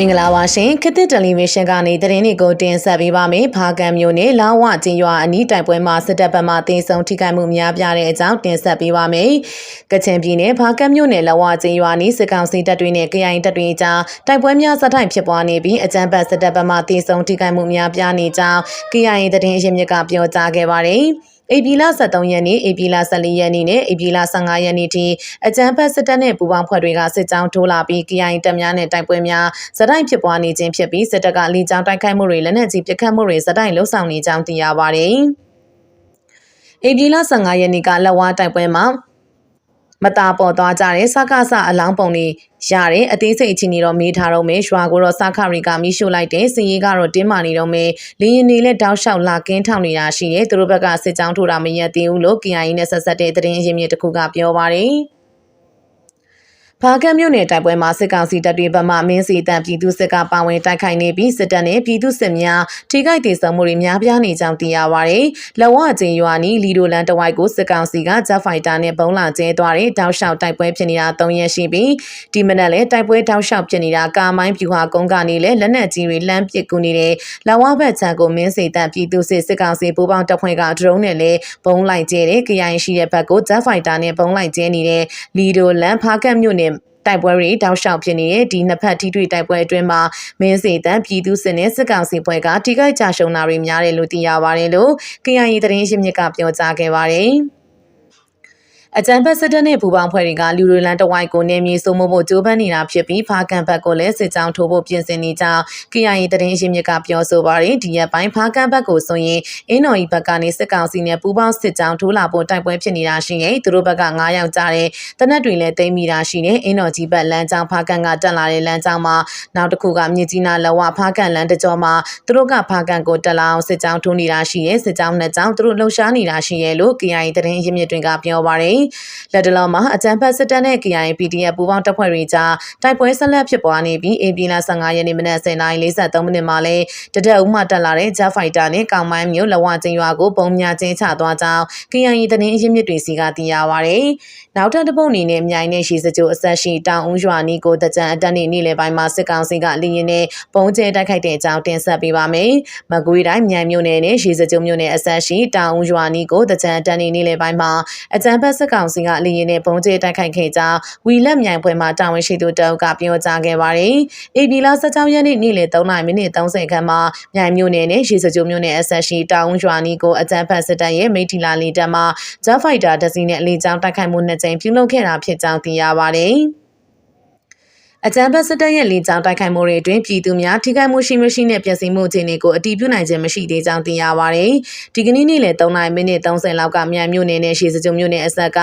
မင်္ဂလာပါရှင်ခေတ်သစ်တယ်လီဗီရှင်းကနေသတင်းတွေကိုတင်ဆက်ပေးပါမယ်။ဖာကံမျိုးနဲ့လာဝကျင်းရွာအနီးတိုက်ပွဲမှာစစ်တပ်ဘက်မှတင်ဆောင်ထိခိုက်မှုများပြားတဲ့အကြောင်းတင်ဆက်ပေးပါမယ်။ကချင်ပြည်နယ်ဖာကံမျိုးနဲ့လာဝကျင်းရွာနီးစစ်ကောင်စီတပ်တွေနဲ့ KIA တပ်တွေကြားတိုက်ပွဲများဆက်တိုက်ဖြစ်ပွားနေပြီးအကြမ်းဖက်စစ်တပ်ဘက်မှတင်ဆောင်ထိခိုက်မှုများပြားနေကြောင်း KIA သတင်းအရင်းမြစ်ကပြောကြားခဲ့ပါတယ်။ ဧပြီလ23ရက်နေ့ဧပြီလ14ရက်နေ့နဲ့ဧပြီလ15ရက်နေ့ထိအကြမ်းဖက်စစ်တပ်နဲ့ပူးပေါင်းဖွဲ့တွေကစစ်ကြောင်းထိုးလာပြီး KIA တပ်များနဲ့တိုက်ပွဲများဇက်တိုက်ဖြစ်ပွားနေခြင်းဖြစ်ပြီးစစ်တပ်ကလေကြောင်းတိုက်ခိုက်မှုတွေလက်နက်ကြီးပစ်ခတ်မှုတွေဇက်တိုက်လှုပ်ဆောင်နေကြောင်းသိရပါတယ်။ဧပြီလ15ရက်နေ့ကလက်ဝါးတိုက်ပွဲမှာ မတာပေါ်သွားကြတဲ့စကားဆအလောင်းပုံတွေရတဲ့အသေးစိတ်အခြေအနေတော့မေးထားတော့မယ်ရွာကိုတော့စခရီကမိရှို့လိုက်တဲ့စီရေးကတော့တင်းမာနေတော့မယ်လင်းရင်နေလက်တောက်လျှောက်လာကင်းထောင်နေတာရှိတယ်သူတို့ဘက်ကစစ်ကြောင်းထိုးတာမရက်သေးဘူးလို့ KIA နဲ့ဆက်ဆက်တဲ့သတင်းရင်းမြစ်တစ်ခုကပြောပါတယ် ဖားကတ်မြို့နယ်တိုက်ပွဲမှာစစ်ကောင်စီတပ်တွေဘက်မှမင်းစီတန်ပြည်သူစစ်ကပါဝင်တိုက်ခိုက်နေပြီးစစ်တပ်နဲ့ပြည်သူစစ်များထိခိုက်ဒေဆုံးမှုတွေများပြားနေကြောင်းသိရပါဗျ။လဝကျင်းရွာနီလီဒိုလန်တဝိုက်ကိုစစ်ကောင်စီကဂျက်ဖိုက်တာနဲ့ဘုံလာကျဲသွားတဲ့တောက်လျှောက်တိုက်ပွဲဖြစ်နေတာ၃ရက်ရှိပြီးဒီမနက်လည်းတိုက်ပွဲတောက်လျှောက်ဖြစ်နေတာကာမိုင်းပြူဟာကုန်းကနေလည်းလက်နက်ကြီးတွေလှမ်းပစ်ကူနေတဲ့လဝဘက်ချန်ကိုမင်းစီတန်ပြည်သူစစ်စစ်ကောင်စီပူးပေါင်းတပ်ဖွဲ့ကဒရုန်းနဲ့လည်းဘုံလိုက်ကျဲတဲ့ KIA ရှိတဲ့ဘက်ကိုဂျက်ဖိုက်တာနဲ့ဘုံလိုက်ကျဲနေတဲ့လီဒိုလန်ဖားကတ်မြို့နယ် တိုက်ပွဲတွေတောက်လျှောက်ဖြစ်နေတဲ့ဒီနှစ်ဖက်ထိတွေ့တိုက်ပွဲအတွင်းမှာမင်းစီတန်ပြည်သူစစ်နဲ့စစ်ကောင်စီဖွဲ့ကထိခိုက်ကြရှုံတာတွေများတယ်လို့သိရပါတယ်လို့ KIA သတင်းရင်းမြစ်ကပြောကြားခဲ့ပါတယ်။ အကြံဖက်စစ်တပ်နဲ့ပူပေါင်းဖွဲ့တွေကလူတွေလန်တဝိုက်ကိုနေမြေစိုးမိုးဖို့ကြိုးပမ်းနေတာဖြစ်ပြီးဖားကန်ဘက်ကိုလည်းစစ်ကြောင်းထိုးဖို့ပြင်ဆင်နေကြောင်း KIA သတင်းရင်းမြစ်ကပြောဆိုပါတယ်ဒီရက်ပိုင်းဖားကန်ဘက်ကိုဆိုရင်အင်းတော်ဤဘက်ကနေစစ်ကောင်စီနဲ့ပူပေါင်းစစ်ကြောင်းထိုးလာဖို့တိုက်ပွဲဖြစ်နေတာရှိရင်သူတို့ဘက်က9ယောက်ကြားတဲ့တနက်တွေလည်းတိမ့်မိတာရှိနေအင်းတော်ကြီးဘက်လမ်းကြောင်းဖားကန်ကတက်လာတဲ့လမ်းကြောင်းမှာနောက်တစ်ခုကမြစ်ကြီးနားလဝဖားကန်လမ်းတကြောမှာသူတို့ကဖားကန်ကိုတက်လာအောင်စစ်ကြောင်းထိုးနေတာရှိရဲ့စစ်ကြောင်းနှစ်ကြောင်းသူတို့လှုပ်ရှားနေတာရှိရဲ့လို့ KIA သတင်းရင်းမြစ်တွေကပြောပါတယ်လက်တလုံးမှာအကြံဖက်စစ်တပ်နဲ့ KIA PDF ပူးပေါင်းတပ်ဖွဲ့တွေကြားတိုက်ပွဲဆက်လက်ဖြစ်ပွားနေပြီး AP လ15ရက်နေ့မနက်10:43မိနစ်မှာလဲတဒက်ဦးမှတက်လာတဲ့ Jet Fighter နဲ့ကောင်မိုင်းမျိုးလဝကျင်းရွာကိုပုံများချင်းချသွားကြောင်း KIA သတင်းအရင်းမြစ်တွေစီကသိရပါဗျ။နောက်ထပ်တစ်ပုတ်အနေနဲ့မြိုင်နဲ့ရှီစကြိုအဆက်ရှိတောင်ဦးရွာနီကိုတကြံအတက်နေနေ့လယ်ပိုင်းမှာစစ်ကောင်စီကလင်းရင်နဲ့ပုံကျဲတိုက်ခိုက်တဲ့အကြောင်းတင်ဆက်ပေးပါမယ်။မကွေးတိုင်းမြိုင်မြို့နယ်နဲ့ရှီစကြိုမြို့နယ်အဆက်ရှိတောင်ဦးရွာနီကိုတကြံအတက်နေနေ့လယ်ပိုင်းမှာအကြံဖက်စစ်ကောင်စီကလေရင်နဲ့ပုံကျဲတိုက်ခိုက်ခဲ့ကြောင်းဝီလက်မြိုင်ဖွဲ့မှတာဝန်ရှိသူတအုပ်ကပြောကြားခဲ့ပါတယ်။ AB လ16ရက်နေ့နေ့လယ်3:30မိနစ်30ခန်းမှာမြိုင်မြို့နယ်နဲ့ရေစကြိုမြို့နယ်အဆက်ရှိတောင်ရွာနီကိုအကြံဖက်စစ်တပ်ရဲ့မိထီလာလီတပ်မှဂျက်ဖိုက်တာတစီနဲ့လေကြောင်းတိုက်ခိုက်မှုနှစ်ကြိမ်ပြုလုပ်ခဲ့တာဖြစ်ကြောင်းသိရပါတယ်။ အကြမ်းဖက်စစ်တပ်ရဲ့လေကြောင်းတိုက်ခိုက်မှုတွေအတွင်းပြည်သူများထိခိုက်မှုရှိမရှိနဲ့ပျက်စီးမှုအခြေအနေကိုအတည်ပြုနိုင်ခြင်းမရှိသေးကြောင်းသိရပါတယ်။ဒီကနေ့နေ့လယ်3:00မိနစ်30လောက်ကမြန်မြို့နယ်နဲ့ရှေစကြုံမြို့နယ်အဆက်က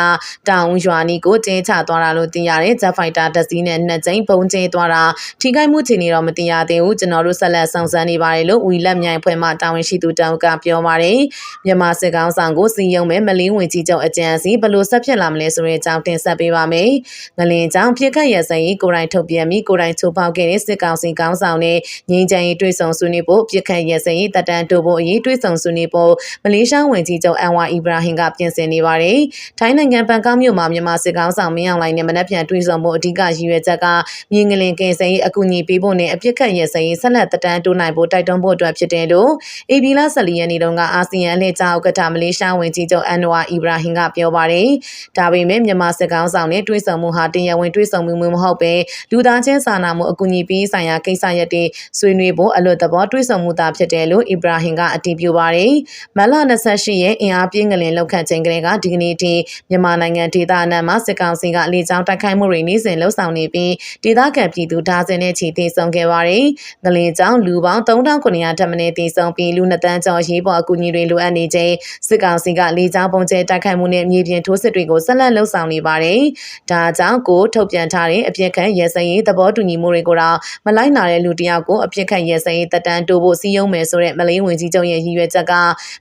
တောင်ရွာနီကိုကျင်းချသွားတာလို့သိရတယ်။ Jet Fighter တစ်စီးနဲ့နှစ်ကြိမ်ပုံကျင်းသွားတာထိခိုက်မှုအခြေအနေတော့မသိရသေးဘူး။ကျွန်တော်တို့ဆက်လက်ဆောင်စမ်းနေပါတယ်လို့ဝီလက်မြိုင်ဖွဲ့မှတာဝန်ရှိသူတောက်ကပြောပါတယ်။မြန်မာစစ်ကောင်ဆောင်ကိုစီယုံမဲ့မလင်းဝင်ကြီးချုပ်အကြံစီဘလို့ဆက်ဖြစ်လာမလဲဆိုတဲ့အကြောင်းတင်ဆက်ပေးပါမယ်။ငလင်ကြောင့်ပြစ်ခတ်ရစရင်ကိုရိုင်းထုတ်ပြန်ပြီးကိုယ်တိုင်ချိုးဖောက်ခဲ့တဲ့စစ်ကောင်စီကောင်းဆောင်နဲ့ငြိမ်းချမ်းရေးတွေ့ဆုံဆွေးနွေးဖို့ပြစ်ခတ်ရစရင်တပ်တန်းတိုးဖို့အရေးတွေ့ဆုံဆွေးနွေးဖို့မလေးရှားဝန်ကြီးချုပ်အန်ဝါအီဘရာဟင်ကပြင်ဆင်နေပါတယ်။ထိုင်းနိုင်ငံဘန်ကောက်မြို့မှာမြန်မာစစ်ကောင်ဆောင်မင်းအောင်လှိုင်နဲ့မနက်ဖြန်တွေ့ဆုံဖို့အဓိကရည်ရွယ်ချက်ကမြင်းငလင်ကင်ဆယ်ရေးအကူအညီပေးဖို့နဲ့အပြစ်ခတ်ရစရင်ဆက်လက်တပ်တန်းတိုးနိုင်ဖို့တိုက်တွန်းဖို့အတွက်ဖြစ်တယ်လို့ AB လ14ရက်နေ့တုန်းကအာဆီယံလက်ကြောက်ဥက္ကဋ္ဌမလေးရှားဝန်ကြီးချုပ်အန်ဝါအီဘရာဟင်ကပြောပါတယ်။ဒါပေမဲ့မြန်မာစစ်ကောင်ဆောင်နဲ့တွေ့ဆုံမှုဟာတရားဝင်တွေ့ဆုံမှုမျိုးမဟုတ်ပဲလူသားချင်းစာနာမှုအကူအညီပေးဆိုင်ရာကိစ္စရပ်တွေဆွေးနွေးဖို့အလွတ်သဘောတွေ့ဆုံမှုသာဖြစ်တယ်လို့အီဘရာဟင်ကအတည်ပြုပါတယ်။မလ28ရက်အင်အားပြင်းကလေးလောက်ခတ်ခြင်းကလေးကဒီကနေ့ထိမြန်မာနိုင်ငံဒေသအနှံ့မှာစစ်ကောင်စီကလေကြောင်းတိုက်ခိုက်မှုတွေနေ့စဉ်လှုပ်ဆောင်နေပြီးဒေသခံပြည်သူဒါဇင်နဲ့ချီတည်ဆုံခဲ့ပါတယ်။ငလင်ကြောင်းလူပေါင်း3900ထပ်မံတည်ဆုံပြီးလူနှစ်တန်းကျော်ရေးပေါ်အကူအညီတွေလိုအပ်နေခြင်းစစ်ကောင်စီကလေကြောင်းပုံကျဲတိုက်ခိုက်မှုနဲ့မြေပြင်ထိုးစစ်တွေကိုဆက်လက်လှုပ်ဆောင်နေပါတယ်။ဒါကြောင့်ကိုထုတ်ပြန်ထားတဲ့အပြစ်ခံရဲစရေးသဘောတူညီမှုတွေကိုတော့မလိုက်နာတဲ့လူတယောက်ကိုအပြစ်ခတ်ရဲစရေးတက်တန်းတိုးဖို့စီးရုံးမယ်ဆိုတဲ့မလေးဝင်ကြီးချုပ်ရဲ့ရည်ရွယ်ချက်က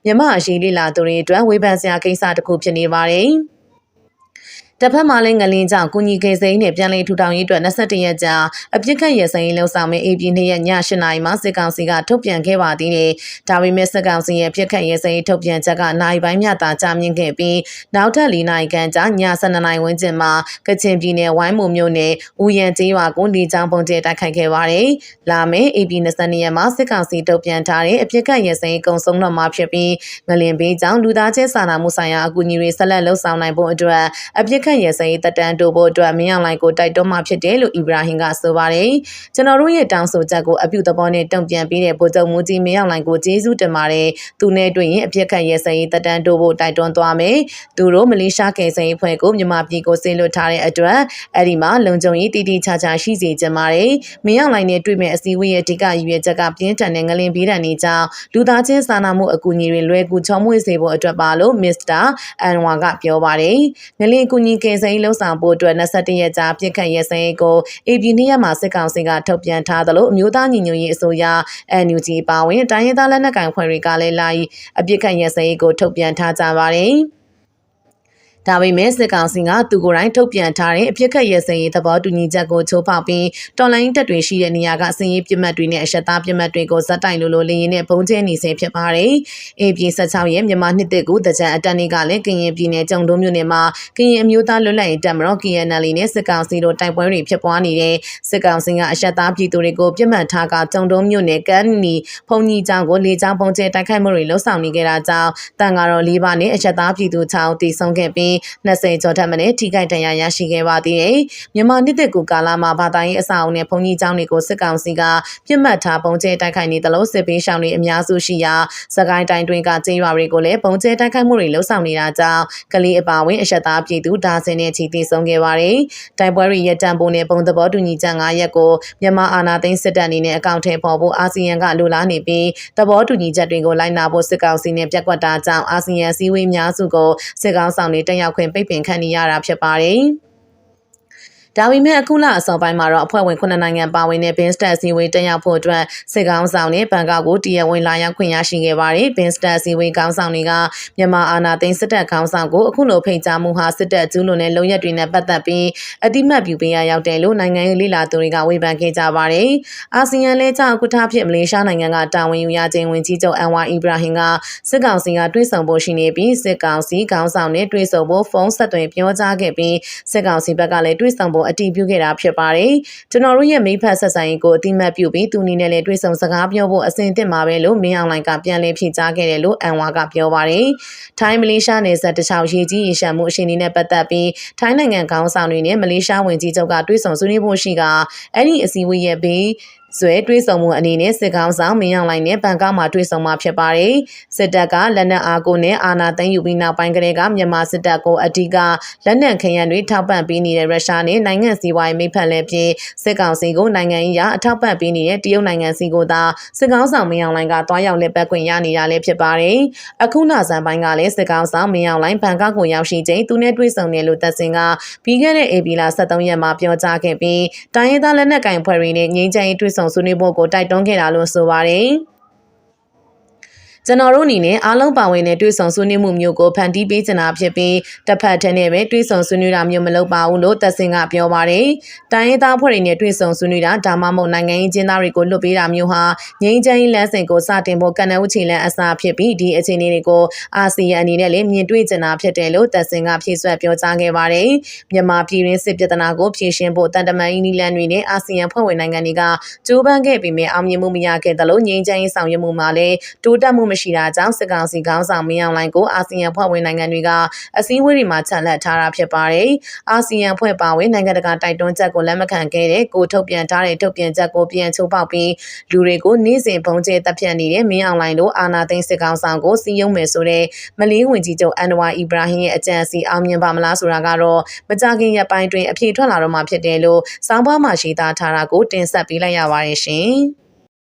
မြမအရှိလေးလာသူတွေအတွက်ဝေဖန်စရာကိစ္စတစ်ခုဖြစ်နေပါတယ်။ တစ်ဖက်မှာလည်းငလင်းကြောင့်ကုညီကေစိမ်းနဲ့ပြန်လည်ထူထောင်ရေးအတွက်22ရက်ကြာအပြစ်ခတ်ရစရင်လှုပ်ဆောင်မဲ့ AP 2ရက်ည8နာရီမှာစစ်ကောင်စီကထုတ်ပြန်ခဲ့ပါသေးတယ်။ဒါပေမဲ့စစ်ကောင်စီရဲ့ပြစ်ခတ်ရစရင်ထုတ်ပြန်ချက်ကနိုင်ပိုင်းမြတာကြာမြင့်ခဲ့ပြီးနောက်ထပ်၄နာရီခန့်ကြာည12နာရီဝန်းကျင်မှာကချင်ပြည်နယ်ဝိုင်းမုံမြို့နယ်ဦးရန်ကျေးရွာကိုလေကြောင်းပုံကျဲတိုက်ခိုက်ခဲ့ပါတယ်။လာမယ့် AP 22ရက်မှာစစ်ကောင်စီထုတ်ပြန်ထားတဲ့အပြစ်ခတ်ရစရင်ကုံဆုံးတော့မှာဖြစ်ပြီးငလင်ဘေးကြောင့်လူသားချင်းစာနာမှုဆိုင်ရာအကူအညီတွေဆက်လက်လှုပ်ဆောင်နိုင်ဖို့အတွက်အပြစ်ခတ်ရစရင်တက်တန်းတိုးဖို့အတွက်မင်းအောင်လှိုင်ကိုတိုက်တွန်းမှဖြစ်တယ်လို့အီဗရာဟင်ကဆိုပါတယ်။ကျွန်တော်တို့ရဲ့တောင်းဆိုချက်ကိုအပြုသဘောနဲ့တုံ့ပြန်ပေးတဲ့ဗိုလ်ချုပ်မူကြီးမင်းအောင်လှိုင်ကိုကျေးဇူးတင်ပါတယ်။သူနဲ့တွေ့ရင်အပြစ်ခတ်ရစရင်တက်တန်းတိုးဖို့တိုက်တွန်းသွားမယ်။သူတို့မလေးရှားကယ်ဆယ်ရေးဖွဲ့ကိုမြန်မာပြည်ကိုဆေးလွတ်ထားတဲ့အတွက်အဲ့ဒီမှာလုံခြုံရေးတည်တည်ချာချာရှိစေချင်ပါတယ်။မင်းအောင်လှိုင်နဲ့တွေ့မဲ့အစည်းအဝေးရဲ့အဓိကရည်ရွယ်ချက်ကပြင်းထန်တဲ့ငလင်ပေးတံနေကြောင်းလူသားချင်းစာနာမှုအကူအညီတွေလွယ်ကူချောမွေ့စေဖို့အတွက်ပါလို့မစ္စတာအန်ဝါကပြောပါတယ်။ငလင်အကူအညီကယ်ဆယ်ရေးလှုပ်ဆောင်ဖို့အတွက်21ရက်ကြာပြစ်ခတ်ရဲစရေးကို AB နေ့ရက်မှာစစ်ကောင်စီကထုတ်ပြန်ထားသလိုအမျိုးသားညီညွတ်ရေးအစိုးရ NUG ပါဝင်တိုင်းရင်းသားလက်နက်ကိုင်ဖွဲ့တွေကလည်းလာပြီးအပြစ်ခတ်ရဲစရေးကိုထုတ်ပြန်ထားကြပါတယ်။ ဒါပေမဲ့စစ်ကောင်စီကသူကိုယ်တိုင်ထုတ်ပြန်ထားတဲ့အပြစ်ခတ်ရဲစင်ရေးသဘောတူညီချက်ကိုချိုးဖောက်ပြီးတော်လိုင်းတက်တွေရှိတဲ့နေရာကစင်ရေးပြစ်မှတ်တွေနဲ့အရှက်သားပြစ်မှတ်တွေကိုဇက်တိုင်လိုလိုလင်းရင်နဲ့ပုံကျဲနေစေဖြစ်ပါတယ်။အေပြည်16ရဲ့မြန်မာနှစ်သက်ကိုတကြံအတန်တွေကလည်းကရင်ပြည်နယ်ကြုံတုံးမြို့နယ်မှာကရင်အမျိုးသားလွတ်လပ်ရေးတပ်မတော် KNL နဲ့စစ်ကောင်စီတို့တိုက်ပွဲတွေဖြစ်ပွားနေတဲ့စစ်ကောင်စီကအရှက်သားပြည်သူတွေကိုပြစ်မှတ်ထားကကြုံတုံးမြို့နယ်ကန်းနီဖုန်ကြီးကျောင်းကိုလေကြောင်းပုံကျဲတိုက်ခိုက်မှုတွေလှုပ်ဆောင်နေကြတာကြောင့်တန်ကတော့လေးပါနဲ့အရှက်သားပြည်သူ6ဦးတိဆုံးခဲ့ပြီး20ကျော်ထက်မနည်းထိခိုက်ဒဏ်ရာရရှိခဲ့ပါသေးတယ်။မြန်မာနှစ်သက်ကူကာလမှာဘာသာရေးအဆောက်အုံနဲ့ဘုံကြီးကျောင်းတွေကိုစစ်ကောင်စီကပြစ်မှတ်ထားပုံကျဲတိုက်ခိုက်နေတယ်လို့စစ်ပေးရှောင်တွေအများစုရှိရာစကိုင်းတိုင်းတွင်ကကျေးရွာတွေကိုလည်းပုံကျဲတိုက်ခိုက်မှုတွေလှုပ်ဆောင်နေတာကြောင့်ကလေးအပါဝင်အရှက်သားပြည်သူဒါဇင်နဲ့ချီတည်ဆုံးခဲ့ပါတယ်။တိုက်ပွဲတွေရပ်တန့်ဖို့နဲ့ပုံသဘောတူညီချက်9ရက်ကိုမြန်မာအာဏာသိမ်းစစ်တပ်အနေနဲ့အကောင့်ထဲပေါ်ဖို့အာဆီယံကလိုလားနေပြီးသဘောတူညီချက်တွေကိုလိုက်နာဖို့စစ်ကောင်စီနဲ့ပြက်ကွက်တာကြောင့်အာဆီယံစည်းဝေးများစုကိုစစ်ကောင်ဆောင်တွေတက်ရောက်ခွင့်ပိတ်ပင်ခံနေရတာဖြစ်ပါတယ်။ ဒါပေမဲ့အခုလအစောပိုင်းမှာတော့အဖွဲ့ဝင်9နိုင်ငံပါဝင်တဲ့ Binstat အစည်းအဝေးတက်ရောက်ဖို့အတွက်စစ်ကောင်ဆောင်နဲ့ဘန်ကောက်ကိုတရားဝင်လာရောက်ခွင့်ရရှိခဲ့ပါတယ်။ Binstat အစည်းအဝေးခေါင်းဆောင်တွေကမြန်မာအာဏာသိမ်းစစ်တပ်ခေါင်းဆောင်ကိုအခုလိုဖိတ်ကြားမှုဟာစစ်တပ်ကျူးလွန်တဲ့လုံရက်တွေနဲ့ပတ်သက်ပြီးအတိမတ်ပြုပေးရရောက်တယ်လို့နိုင်ငံရေးလေလာသူတွေကဝေဖန်ခဲ့ကြပါတယ်။အာဆီယံလဲကြောင့်အခုထားဖြစ်မလေးရှားနိုင်ငံကတာဝန်ယူရခြင်းဝင်ကြီးချုပ်အန်ဝါအီဘရာဟင်ကစစ်ကောင်စီကတွဲဆောင်ဖို့ရှိနေပြီးစစ်ကောင်စီခေါင်းဆောင်နဲ့တွဲဆောင်ဖို့ဖုန်းဆက်သွယ်ပြောကြားခဲ့ပြီးစစ်ကောင်စီဘက်ကလည်းတွဲဆောင်ဖို့အတည်ပြုခဲ့တာဖြစ်ပါတယ်။ကျွန်တော်တို့ရဲ့မိဖက်ဆက်ဆံရေးကိုအတိမတ်ပြုပြီးသူအနေနဲ့လည်းတွေ့ဆုံစကားပြောဖို့အစဉ်သင့်မှာပဲလို့မင်းအောင်လိုင်ကပြန်လည်ဖြေကြားခဲ့တယ်လို့အန်ဝါကပြောပါတယ်။ထိုင်းမလေးရှားနယ်စပ်တခြားရေကြီးရေရှမ်းမှုအရှင်တွေနဲ့ပတ်သက်ပြီးထိုင်းနိုင်ငံခေါင်းဆောင်တွေနဲ့မလေးရှားဝန်ကြီးချုပ်ကတွေ့ဆုံဆွေးနွေးဖို့ရှိကအဲ့ဒီအစည်းအဝေးရဲ့ဘေးဆွဲတွေးဆောင်မှုအနေနဲ့စစ်ကောင်ဆောင်မင်းအောင်လိုင်နဲ့ဘန်ကောက်မှာတွေးဆောင်မှာဖြစ်ပါတယ်။စစ်တပ်ကလက်နက်အားကိုနဲ့အာဏာသိမ်းယူပြီးနောက်ပိုင်းကတည်းကမြန်မာစစ်တပ်ကိုအဓိကလက်နက်ခရန်တွေထောက်ပံ့ပေးနေတဲ့ရုရှားနဲ့နိုင်ငံစီးပွားရေးမိဖက်လည်းဖြစ်စစ်ကောင်စီကိုနိုင်ငံရေးအထောက်ပံ့ပေးနေတဲ့တရုတ်နိုင်ငံစီကိုသာစစ်ကောင်ဆောင်မင်းအောင်လိုင်ကတွားရောက်လက်ပတ်ခွင့်ရနေတာလည်းဖြစ်ပါတယ်။အခုနောက်ဆန်ပိုင်းကလည်းစစ်ကောင်ဆောင်မင်းအောင်လိုင်ဘန်ကောက်ကိုရောက်ရှိချိန်သူနဲ့တွေ့ဆုံတယ်လို့သက်စင်ကပြီးခဲ့တဲ့ AP လာ73ရက်မှာပြောကြားခဲ့ပြီးတိုင်းရင်းသားလက်နက်ကင်ဖွဲ့တွေနဲ့ငြိမ်းချမ်းရေးတွေ့ဆုံဆွေးနွေးဖို့ကိုတိုက်တွန်းခဲ့တာလို့ဆိုပါတယ်။ ကျွန်တော်တို့အနေနဲ့အားလုံးပါဝင်တဲ့တွေးဆောင်ဆွေးနွေးမှုမျိုးကိုဖန်တီးပေးချင်တာဖြစ်ပြီးတစ်ဖက်ထဲနဲ့ပဲတွေးဆောင်ဆွေးနွေးတာမျိုးမလုပ်ပါဘူးလို့သက်စင်ကပြောပါတယ်။တိုင်းရင်းသားဖွဲ့တွေနဲ့တွေးဆောင်ဆွေးနွေးတာဒါမှမဟုတ်နိုင်ငံရေးကျင်းသားတွေကိုလွတ်ပေးတာမျိုးဟာငြိမ်းချမ်းရေးလမ်းစဉ်ကိုစတင်ဖို့ကဏ္ဍဥချီလန်အစားဖြစ်ပြီးဒီအခြေအနေတွေကိုအာဆီယံအနေနဲ့လည်းမြင်တွေ့ချင်တာဖြစ်တယ်လို့သက်စင်ကဖြည့်ဆွတ်ပြောကြားခဲ့ပါတယ်။မြန်မာပြည်ရင်းစစ်ပြည်ထနာကိုဖြည့်ရှင်းဖို့တန်တမန်အီနီလန်တွေနဲ့အာဆီယံဖွဲ့ဝင်နိုင်ငံတွေကကြိုးပမ်းခဲ့ပေမဲ့အောင်မြင်မှုမရခဲ့သလိုငြိမ်းချမ်းရေးဆောင်ရွက်မှုမှာလည်းတိုးတက်မှုမရှိတာကြောင့်စစ်ကောင်စီခေါင်းဆောင်မင်းအောင်လှိုင်ကိုအာဆီယံဖွဲ့ဝင်နိုင်ငံတွေကအစည်းအဝေးတွေမှာချက်လက်ထားတာဖြစ်ပါတယ်။အာဆီယံဖွဲ့ပါဝင်နိုင်ငံတကာတိုက်တွန်းချက်ကိုလက်မခံခဲ့တဲ့ကိုထုတ်ပြန်ထားတဲ့ထုတ်ပြန်ချက်ကိုပြန်ချိုးပေါက်ပြီးလူတွေကိုနေ့စဉ်ပုံကျဲတပ်ဖြတ်နေတဲ့မင်းအောင်လှိုင်တို့အာဏာသိမ်းစစ်ကောင်ဆောင်ကိုစီးရုံးမယ်ဆိုတဲ့မလေးဝင်ကြီးချုပ်အန်နဝါအီဘရာဟင်ရဲ့အကြံစီအောင်မြင်ပါမလားဆိုတာကတော့မကြခင်ရက်ပိုင်းတွင်အပြေထွက်လာတော့မှဖြစ်တယ်လို့စောင်းပွားမှာရှိသားထားတာကိုတင်ဆက်ပေးလိုက်ရပါတယ်ရှင်။